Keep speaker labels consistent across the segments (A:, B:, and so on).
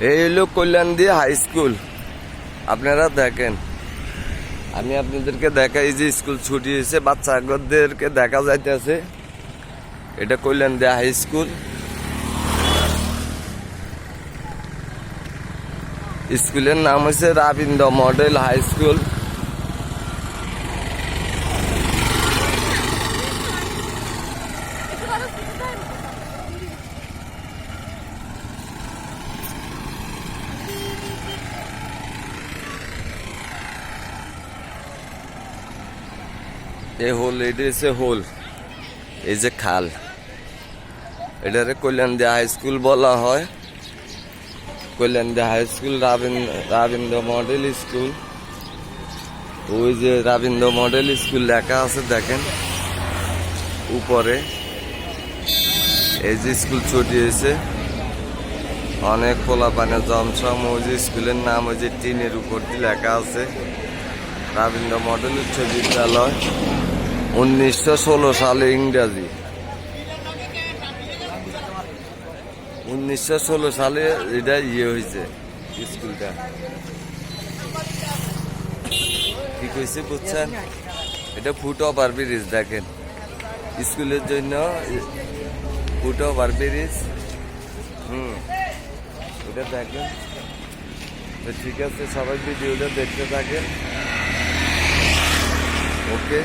A: এই হলো কল্যাণদী high school. আপনারা দেখেন। আমি আপনাদেরকে দেখাই যে স্কুল ছুটি হয়েছে, বাচ্চাদেরকে দেখা যাইতেছে। এটা কল্যাণদী হাই স্কুল। স্কুলের নাম হচ্ছে রাবীন্দ্র মডেল হাই স্কুল। এই হোল, এটা হচ্ছে হোল। এই যে খাল। এটারে কল্যাণদী হাই স্কুল বলা হয়। Kalyandi high school Rabindra Rabindra model school. ওই যে রাবীন্দ্র মডেল স্কুল লেখা আছে, দেখেন। উপরে। এই যে স্কুল ছুটি হয়েছে। অনেক পোলা পানে জমসম ওই যে স্কুলের নাম ওই যে টিনের উপর দিয়ে লেখা আছে। রবীন্দ্র মডেল উচ্চ বিদ্যালয়। উনিশশো ষোলো সালে ইংরাজি। উনিশশো ষোলো সালে এটা ইয়ে হয়েছে, স্কুলটা। কি কইছে বুঝছেন? এটা ফুট ওভার ব্রিজ দেখেন। স্কুলের জন্য ফুট ওভার ব্রিজ হুম, এটা দেখেন। তো ঠিক আছে, সবাই ভিডিওটা দেখতে থাকেন। ওকে।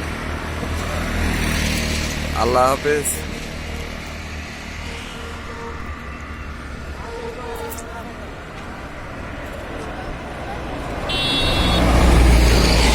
A: আল্লাহ হাফেজ